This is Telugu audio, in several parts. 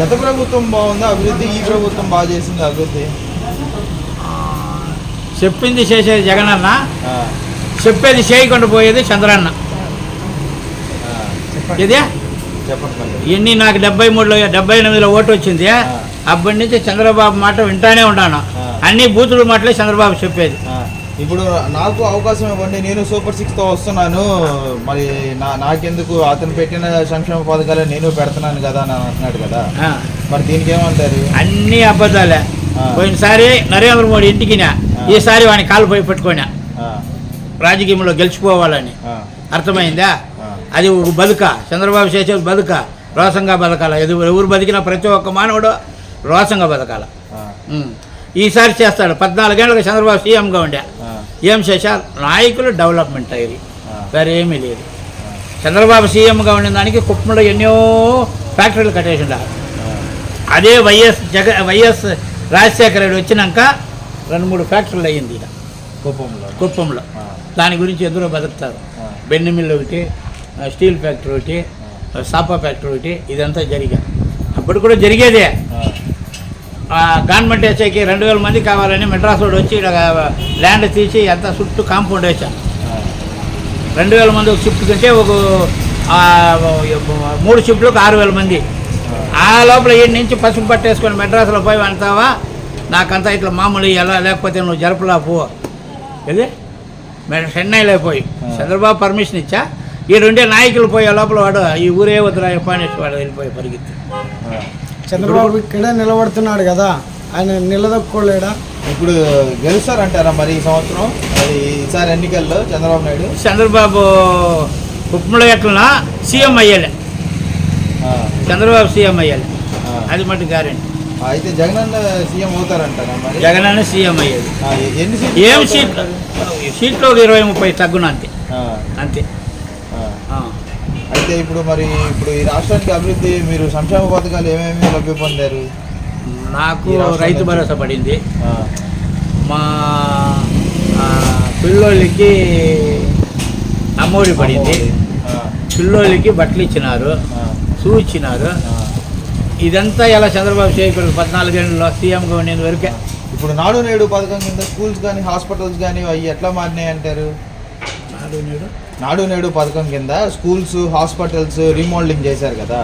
గత ప్రభుత్వం బాగుందా? అభివృద్ధి ఈ ప్రభుత్వం బాగా చేసింది? అభివృద్ధి? చెప్పింది చేసేది జగనన్న. ఆ, చెప్పేది చేయకుండా పోయేది చంద్రన్న. ఇదే. ఎన్ని నాకు డెబ్బై మూడులో డెబ్బై ఎనిమిదిలో ఓటు వచ్చింది. అప్పటి నుంచి చంద్రబాబు మాట వింటానే ఉన్నాను. అన్ని బూతులు మాటలే చంద్రబాబు చెప్పేది. ఇప్పుడు నాకు అవకాశం ఇవ్వండి నేను సూపర్ సిక్స్తో వస్తున్నాను. మరి నా నాకెందుకు అతను పెట్టిన సంక్షేమ పథకాలు నేను పెడుతున్నాను కదా అని అంటున్నాడు కదా. మరి దీనికి ఏమంటారు? అన్ని అబద్ధాలే. పోయినసారి నరేంద్ర మోడీ ఇంటికి ఈసారి వాని కాలు పోయి పెట్టుకోనా రాజకీయంలో గెలిచిపోవాలని అర్థమైందా. అది ఒక బతుక. చంద్రబాబు చేసేది బతుక. రోసంగా బతకాల. ఎవరు బతికిన ప్రతి ఒక్క మానవుడు రోసంగా బతకాల. ఈసారి చేస్తాడు. పద్నాలుగేళ్ళకి చంద్రబాబు సీఎంగా ఉండే. ఏం చేశారు? నాయకులు డెవలప్మెంట్ అయ్యి ఆ, వేరే ఏమీ లేదు. చంద్రబాబు సీఎంగా ఉండిన దానికి కుప్పంలో ఎన్నో ఫ్యాక్టరీలు కట్టేసిండారు. అదే వైఎస్ జగ వైఎస్ రాజశేఖర రెడ్డి వచ్చినాక రెండు మూడు ఫ్యాక్టరీలు అయ్యింది ఇక్కడ కుప్పంలో. కుప్పంలో. దాని గురించి ఎదురు బతుకుతారు. బెన్ని మిల్ ఒకటి స్టీల్ ఫ్యాక్టరీ ఒకటి సాపా ఫ్యాక్టరీ ఒకటి ఇదంతా జరిగా అప్పుడు కూడా జరిగేదే. గవర్నమెంట్ వేసేకి రెండు వేల మంది కావాలని మెడ్రాస్ రోడ్ వచ్చి ల్యాండ్ తీసి అంత చుట్టూ కాంపౌండ్ వేసాం రెండు వేల మంది ఒక షిఫ్ట్ కంటే ఒక మూడు షిఫ్ట్లకు ఆరు వేల మంది. ఆ లోపల ఈ నుంచి పసుపు పట్టేసుకొని మెడ్రాస్లో పోయి అంటావా నాకంతా ఇట్లా మామూలు ఎలా లేకపోతే నువ్వు జరపలా పో. ఇది చెన్నైలో పోయి. చంద్రబాబు పర్మిషన్ ఇచ్చా? ఈ రెండే నాయకులు పోయే లోపల వాడు ఈ ఊరే వద్దురా పానేసి వాడు వెళ్ళిపోయి పరిగెత్తి. చంద్రబాబు ఇక్కడే నిలబడుతున్నాడు కదా ఆయన నిలదొక్కోలేడా? ఇప్పుడు గెలుస్తారంటారా మరి ఈ సంవత్సరం? మరి ఈసారి ఎన్నికల్లో చంద్రబాబు నాయుడు? చంద్రబాబు కుప్పంలో ఎట్లనా సీఎం అయ్యాలి. చంద్రబాబు సీఎం అయ్యాలి. అది మటు గ్యారెంటీ. అయితే జగనన్న సీఎం అవుతారంటారా మరి? జగన్ సీఎం అయ్యేది ఎన్ని సీట్లు ఏం? సీట్లు? సీట్లు ఒక ఇరవై ముప్పై తగ్గున అంతే. అంతే. అయితే ఇప్పుడు మరి ఇప్పుడు ఈ రాష్ట్రానికి అభివృద్ధి మీరు సంక్షేమ పథకాలు ఏమేమి లబ్ధి పొందారు? నాకు రైతు భరోసా పడింది. మా పిల్లోళ్ళకి అమ్మఒడి పడింది. పిల్లోళ్ళకి బట్టలు ఇచ్చినారు షూ ఇచ్చినారు. ఇదంతా ఎలా చంద్రబాబు చేయకూడదు పద్నాలుగేళ్ళలో సీఎంగా ఉండేది వరకే. ఇప్పుడు నాడు నేడు పథకం కింద స్కూల్స్ కానీ హాస్పిటల్స్ కానీ అవి ఎట్లా మారినాయి అంటారు? నాడు నేడు? పథకం కింద స్కూల్స్ హాస్పిటల్స్ రీమోడలింగ్ చేశారు కదా.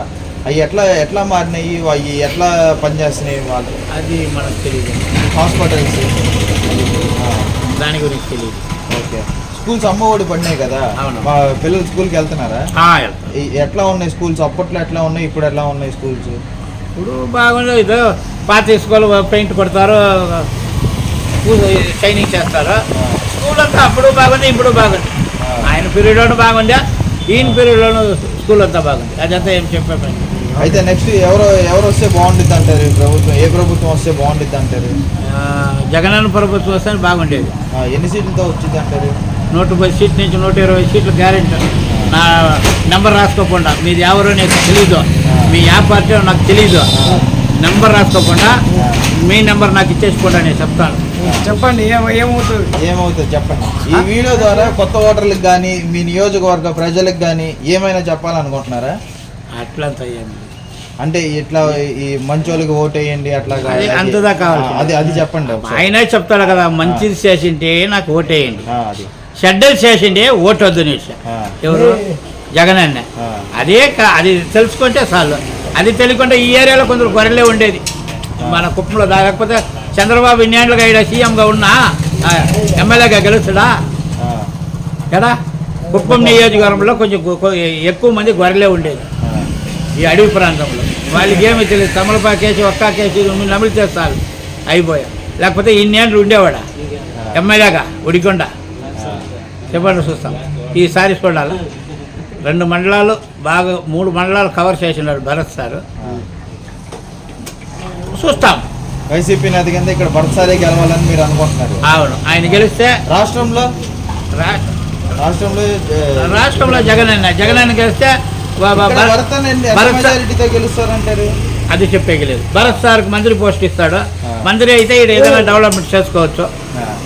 అవి ఎట్లా ఎట్లా మారినాయి? అవి ఎట్లా పనిచేస్తున్నాయి వాళ్ళు? అది మనకు తెలియదు హాస్పిటల్స్. దాని గురించి తెలియదు ఓకే. స్కూల్స్ అమ్మ ఒడి పడినాయి కదా. మా పిల్లలు స్కూల్కి వెళ్తున్నారా? ఎట్లా ఉన్నాయి స్కూల్స్? అప్పట్లో ఎట్లా ఉన్నాయి? ఇప్పుడు ఎట్లా ఉన్నాయి స్కూల్స్? ఇప్పుడు బాగుంది ఇదో పాత స్కూల్ పెయింట్ కొడతారు. షైనింగ్ చేస్తారు. స్కూల్ అంతా అప్పుడు బాగుంది ఇప్పుడు బాగుంది. పీరియడ్లోనూ బాగుంది? ఈయన పీరియడ్లోనూ స్కూల్ అంతా బాగుంది. అదంతా ఏం చెప్పే పని అయితే నెక్స్ట్ ఎవరు ఎవరు వస్తే బాగుంటుంది అంటారు? ప్రభుత్వం ఏ ప్రభుత్వం వస్తే బాగుంటుంది అంటారు? జగనన్న ప్రభుత్వం వస్తే బాగుండేది. ఎన్ని సీట్లతో వచ్చింది అంటారు? నూట పది సీట్ నుంచి నూట ఇరవై సీట్లు గ్యారెంటీ. నా నెంబర్ రాసుకోకుండా మీది ఎవరో నాకు తెలీదు? మీ యా పార్టీ నాకు తెలీదు? నెంబర్ రాసుకోకుండా మీ నెంబర్ నాకు ఇచ్చేసుకోండి నేను చెప్తాను. చెప్పండి ఏమవుతుంది? ఏమవుతుంది చెప్పండి. ఈ వీడియో ద్వారా కొత్త ఓటర్లకు కానీ మీ నియోజకవర్గ ప్రజలకు కానీ ఏమైనా చెప్పాలనుకుంటున్నారా? అట్లంతా ఏమి లేదు. అంటే ఇట్లా ఈ మంచోళ్ళకి ఓటేయండి అట్లా అంతదా కావాలి. అది అది చెప్పండి. ఆయనే చెప్తాడు కదా మంచిది చేసింటే నాకు ఓటేయండి. ఆ, అది. చెడ్డలు చేసిండే ఓటు వద్దు ఎవరు? జగన్ అన్న అదే కా- అది తెలుసుకుంటే చాలు. అది తెలియకుండా ఈ ఏరియాలో కొందరు గొర్రెలే ఉండేది. మన కుప్పంలో లేకపోతే చంద్రబాబు ఇన్నేళ్ళుగా ఇక్కడ సీఎంగా ఉన్నా ఎమ్మెల్యేగా గెలుస్తుడా? కదా? కుప్పం నియోజకవర్గంలో కొంచెం ఎక్కువ మంది గొర్రెలే ఉండేది. ఈ అడవి ప్రాంతంలో. వాళ్ళకి ఏమీ తెలియదు. తమలపాకేసి ఒక్కాకేసి కేసి నమిలితే చాలు అయిపోయా లేకపోతే ఇన్నేళ్ళు ఉండేవాడా? ఎమ్మెల్యేగా ఉడికొండ చెప్పండి చూస్తాం ఈసారి చూడాలా? రెండు మండలాలు బాగా మూడు మండలాలు కవర్ చేసినాడు భరత్ సార్. చూస్తాం. వైసీపీ నేత కింద ఇక్కడ భర్తసారే గెలవాలని మీరు అనుకుంటున్నారు. అవును. ఆయన గెలిస్తే రాష్ట్రంలో? రాష్ట్రంలో రాష్ట్రంలో జగన్ అన్న జగన్ అన్న గెలిస్తే భరత్- భరత్ భరత్ సార్- గెలుస్తారంటారు? అది చెప్పేయలేదు భరత్ సార్కి మంత్రి పోస్ట్ ఇస్తాడు. మంత్రి అయితే ఇక్కడ ఏదైనా డెవలప్మెంట్ చేసుకోవచ్చు.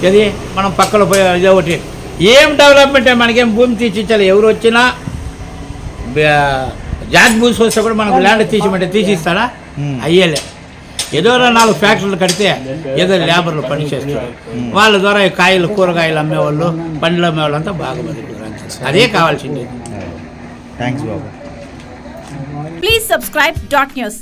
ఇది మనం పక్కన పోయి ఇదే ఒకటి ఏం డెవలప్మెంట్ మనకేం భూమి తీసిచ్చాలి ఎవరు వచ్చినా జాక్ బూస్ వస్తే కూడా మనకు ల్యాండ్ తీసిమంటే తీసిస్తాడా Hmm. అయ్యేలే ఏదో నాలుగు ఫ్యాక్టరీలు కడితే ఏదో లేబర్లు పని చేస్తారు వాళ్ళ ద్వారా ఈ కాయలు కూరగాయలు అమ్మేవాళ్ళు పండ్లు అమ్మేవాళ్ళు అంతా బాగా బతుకుతారు. అదే కావాల్సింది థ్యాంక్స్ బాబు Please subscribe dot news.